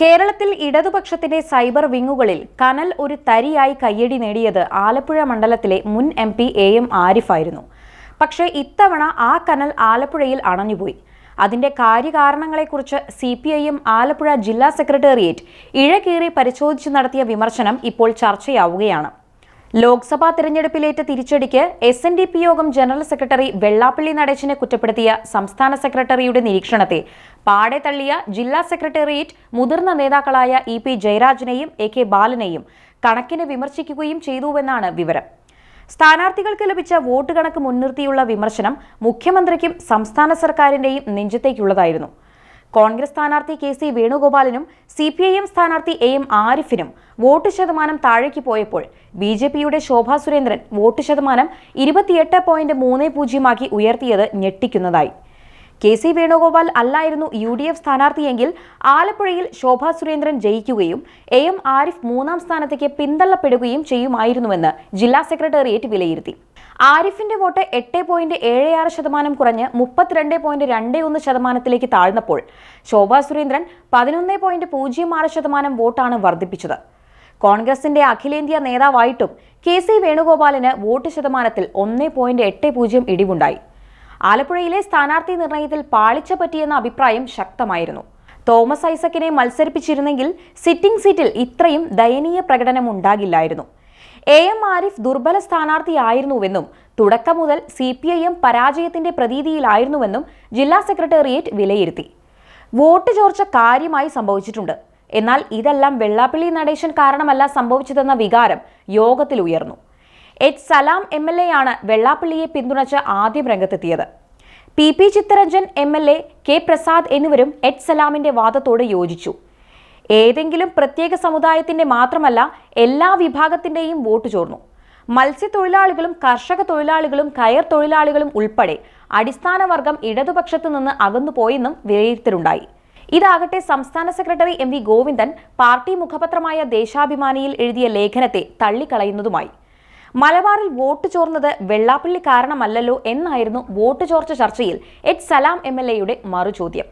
കേരളത്തിൽ ഇടതുപക്ഷത്തിന്റെ സൈബർ വിങ്ങുകളിൽ കനൽ ഒരു തരിയായി കയ്യടി നേടിയത് ആലപ്പുഴ മണ്ഡലത്തിലെ മുൻ എം പി എ എം ആരിഫായിരുന്നു. പക്ഷേ ഇത്തവണ ആ കനൽ ആലപ്പുഴയിൽ അണഞ്ഞുപോയി. അതിന്റെ കാര്യകാരണങ്ങളെക്കുറിച്ച് സി പി ഐ ആലപ്പുഴ ജില്ലാ സെക്രട്ടേറിയറ്റ് ഇഴകീറി പരിശോധിച്ച് നടത്തിയ വിമർശനം ഇപ്പോൾ ചർച്ചയാവുകയാണ്. ലോക്സഭാ തിരഞ്ഞെടുപ്പിലേറ്റ തിരിച്ചടിക്ക് എസ് എൻ ഡി പി യോഗം ജനറൽ സെക്രട്ടറി വെള്ളാപ്പള്ളി നടേശനെ കുറ്റപ്പെടുത്തിയ സംസ്ഥാന സെക്രട്ടറിയുടെ നിരീക്ഷണത്തെ പാടെ തള്ളിയ ജില്ലാ സെക്രട്ടേറിയറ്റ് മുതിർന്ന നേതാക്കളായ ഇ പി ജയരാജനെയും എ കെ ബാലനെയും കണക്കിന് വിമർശിക്കുകയും ചെയ്തുവെന്നാണ് വിവരം. സ്ഥാനാർത്ഥികൾക്ക് ലഭിച്ച വോട്ട് കണക്ക് മുൻനിർത്തിയുള്ള വിമർശനം മുഖ്യമന്ത്രിക്കും സംസ്ഥാന സർക്കാരിന്റെയും നെഞ്ചത്തേക്കുള്ളതായിരുന്നു. കോൺഗ്രസ് സ്ഥാനാർത്ഥി കെ സി വേണുഗോപാലിനും സി പി ഐ എം സ്ഥാനാർത്ഥി എ എം ആരിഫിനും വോട്ട് ശതമാനം താഴേക്ക് പോയപ്പോൾ ബി ജെ പിയുടെ ശോഭാ സുരേന്ദ്രൻ വോട്ട് ശതമാനം ഇരുപത്തിയെട്ട് പോയിന്റ് മൂന്ന് പൂജ്യമാക്കി ഉയർത്തിയത് ഞെട്ടിക്കുന്നതായി. കെ സി വേണുഗോപാൽ അല്ലായിരുന്നു യു ഡി എഫ് സ്ഥാനാർത്ഥിയെങ്കിൽ ആലപ്പുഴയിൽ ശോഭാ സുരേന്ദ്രൻ ജയിക്കുകയും എ എം ആരിഫ് മൂന്നാം സ്ഥാനത്തേക്ക് പിന്തള്ളപ്പെടുകയും ചെയ്യുമായിരുന്നുവെന്ന് ജില്ലാ സെക്രട്ടേറിയറ്റ് വിലയിരുത്തി. ആരിഫിന്റെ വോട്ട് എട്ട് പോയിന്റ് ഏഴ് ആറ് ശതമാനം കുറഞ്ഞ് മുപ്പത്തിരണ്ട് പോയിന്റ് രണ്ട് ഒന്ന് ശതമാനത്തിലേക്ക് താഴ്ന്നപ്പോൾ ശോഭാ സുരേന്ദ്രൻ പതിനൊന്ന് പോയിന്റ് പൂജ്യം ആറ് ശതമാനം വോട്ടാണ് വർദ്ധിപ്പിച്ചത്. കോൺഗ്രസിന്റെ അഖിലേന്ത്യാ നേതാവായിട്ടും കെ സി വേണുഗോപാലിന് വോട്ട് ശതമാനത്തിൽ ഒന്ന് പോയിന്റ് എട്ട് പൂജ്യം ഇടിവുണ്ടായി. ആലപ്പുഴയിലെ സ്ഥാനാർത്ഥി നിർണയത്തിൽ പാളിച്ച പറ്റിയെന്ന അഭിപ്രായം ശക്തമായിരുന്നു. തോമസ് ഐസക്കിനെ മത്സരിപ്പിച്ചിരുന്നെങ്കിൽ സിറ്റിംഗ് സീറ്റിൽ ഇത്രയും ദയനീയ പ്രകടനം ഉണ്ടാകില്ലായിരുന്നു. എ എം ആരിഫ് ദുർബല സ്ഥാനാർത്ഥിയായിരുന്നുവെന്നും തുടക്കം മുതൽ സി പി ഐ എം പരാജയത്തിന്റെ പ്രതീതിയിലായിരുന്നുവെന്നും ജില്ലാ സെക്രട്ടേറിയറ്റ് വിലയിരുത്തി. വോട്ട് ചോർച്ച കാര്യമായി സംഭവിച്ചിട്ടുണ്ട്. എന്നാൽ ഇതെല്ലാം വെള്ളാപ്പള്ളി നടേശൻ കാരണമല്ല സംഭവിച്ചതെന്ന വികാരം യോഗത്തിൽ ഉയർന്നു. H. Salam M. L. A. ആണ് വെള്ളാപ്പള്ളിയെ പിന്തുണച്ച് ആദ്യം രംഗത്തെത്തിയത്. P. P. Chittaranjan M. L. A K. Prasad എന്നിവരും എച്ച്. സലാമിന്റെ വാദത്തോട് യോജിച്ചു. ഏതെങ്കിലും പ്രത്യേക സമുദായത്തിന്റെ മാത്രമല്ല എല്ലാ വിഭാഗത്തിന്റെയും വോട്ട് ചോർന്നു. മത്സ്യത്തൊഴിലാളികളും കർഷക തൊഴിലാളികളും കയർ തൊഴിലാളികളും ഉൾപ്പെടെ അടിസ്ഥാന വർഗം ഇടതുപക്ഷത്ത് നിന്ന് അകന്നുപോയെന്നും വിലയിരുത്തലുണ്ടായി. ഇതാകട്ടെ സംസ്ഥാന secretary M V Govindan party മുഖപത്രമായ ദേശാഭിമാനിയിൽ എഴുതിയ ലേഖനത്തെ തള്ളിക്കളയുന്നതുമായി. മലബാറിൽ വോട്ട് ചോർന്നത് വെള്ളാപ്പള്ളി കാരണമല്ലല്ലോ എന്നായിരുന്നു വോട്ട് ചോർച്ച ചർച്ചയിൽ എച്ച് സലാം എം എൽ എയുടെ മറുചോദ്യം.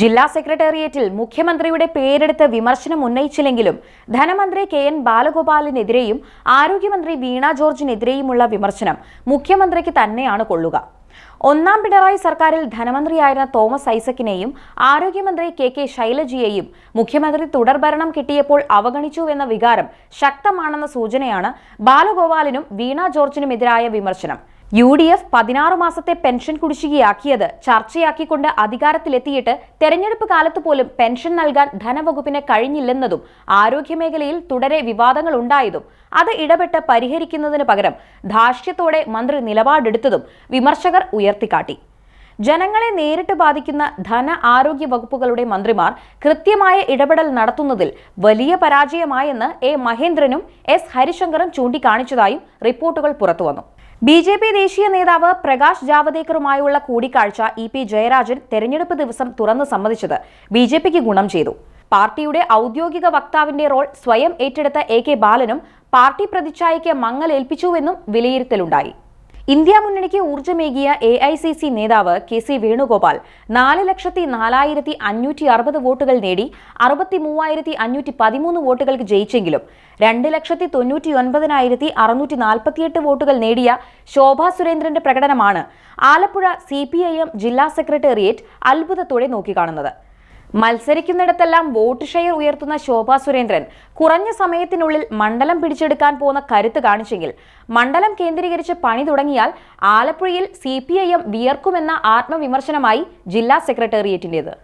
ജില്ലാ സെക്രട്ടേറിയറ്റിൽ മുഖ്യമന്ത്രിയുടെ പേരെടുത്ത് വിമർശനം ഉന്നയിച്ചില്ലെങ്കിലും ധനമന്ത്രി കെ എൻ ബാലഗോപാലിനെതിരെയും ആരോഗ്യമന്ത്രി വീണ ജോർജിനെതിരെയുമുള്ള വിമർശനം മുഖ്യമന്ത്രിക്ക് തന്നെയാണ് കൊള്ളുക. ഒന്നാം പിണറായി സർക്കാരിൽ ധനമന്ത്രിയായിരുന്ന തോമസ് ഐസക്കിനെയും ആരോഗ്യമന്ത്രി കെ കെ ശൈലജിയെയും മുഖ്യമന്ത്രി തുടർഭരണം കിട്ടിയപ്പോൾ അവഗണിച്ചുവെന്ന വികാരം ശക്തമാണെന്ന സൂചനയാണ് ബാലഗോപാലിനും വീണ ജോർജിനുമെതിരായ വിമർശനം. യു ഡി എഫ് പതിനാറ് മാസത്തെ പെൻഷൻ കുടിശ്ശികയാക്കിയത് ചർച്ചയാക്കിക്കൊണ്ട് അധികാരത്തിലെത്തിയിട്ട് തെരഞ്ഞെടുപ്പ് കാലത്ത് പോലും പെൻഷൻ നൽകാൻ ധനവകുപ്പിന് കഴിഞ്ഞില്ലെന്നതും ആരോഗ്യമേഖലയിൽ തുടരെ വിവാദങ്ങൾ ഉണ്ടായതും അത് ഇടപെട്ട് പരിഹരിക്കുന്നതിന് പകരം ധാർഷ്ട്യത്തോടെ മന്ത്രി നിലപാടെടുത്തതും വിമർശകർ ഉയർത്തിക്കാട്ടി. ജനങ്ങളെ നേരിട്ട് ബാധിക്കുന്ന ധന ആരോഗ്യ വകുപ്പുകളുടെ മന്ത്രിമാർ കൃത്യമായ ഇടപെടൽ നടത്തുന്നതിൽ വലിയ പരാജയമായെന്ന് എ മഹേന്ദ്രനും എസ് ഹരിശങ്കറും ചൂണ്ടിക്കാണിച്ചതായും റിപ്പോർട്ടുകൾ പുറത്തുവന്നു. ബി ജെ പി ദേശീയ നേതാവ് പ്രകാശ് ജാവദേക്കറുമായുള്ള കൂടിക്കാഴ്ച ഇ പി ജയരാജൻ തെരഞ്ഞെടുപ്പ് ദിവസം തുറന്നു സമ്മതിച്ചത് ബി ജെ പിക്ക് ഗുണം ചെയ്തു. പാർട്ടിയുടെ ഔദ്യോഗിക വക്താവിന്റെ റോൾ സ്വയം ഏറ്റെടുത്ത എ കെ ബാലനും പാർട്ടി പ്രതിച്ഛായയ്ക്ക് മങ്ങലേൽപ്പിച്ചുവെന്നും വിലയിരുത്തലുണ്ടായി. ഇന്ത്യ മുന്നണിക്ക് ഊർജമേകിയ എ ഐ സി സി നേതാവ് കെ സി വേണുഗോപാൽ നാല് ലക്ഷത്തി നാലായിരത്തി അഞ്ഞൂറ്റി അറുപത് വോട്ടുകൾ നേടി അറുപത്തി മൂവായിരത്തി അഞ്ഞൂറ്റി പതിമൂന്ന് വോട്ടുകൾക്ക് ജയിച്ചെങ്കിലും രണ്ട് ലക്ഷത്തി തൊണ്ണൂറ്റി ഒൻപതിനായിരത്തി അറുന്നൂറ്റി നാൽപ്പത്തിയെട്ട് വോട്ടുകൾ നേടിയ ശോഭാ സുരേന്ദ്രന്റെ പ്രകടനമാണ് Alappuzha C P I M ജില്ലാ സെക്രട്ടേറിയറ്റ് അത്ഭുതത്തോടെ നോക്കിക്കാണുന്നത്. മത്സരിക്കുന്നിടത്തെല്ലാം വോട്ട് ഷെയർ ഉയർത്തുന്ന ശോഭാ സുരേന്ദ്രൻ കുറഞ്ഞ സമയത്തിനുള്ളിൽ മണ്ഡലം പിടിച്ചെടുക്കാൻ പോകുന്ന കരുത്ത് കാണിച്ചെങ്കിൽ മണ്ഡലം കേന്ദ്രീകരിച്ച് പണി തുടങ്ങിയാൽ ആലപ്പുഴയിൽ സി പി ഐ എം വിയർക്കുമെന്ന ആത്മവിമർശനമായി ജില്ലാ സെക്രട്ടേറിയറ്റിന്റേത്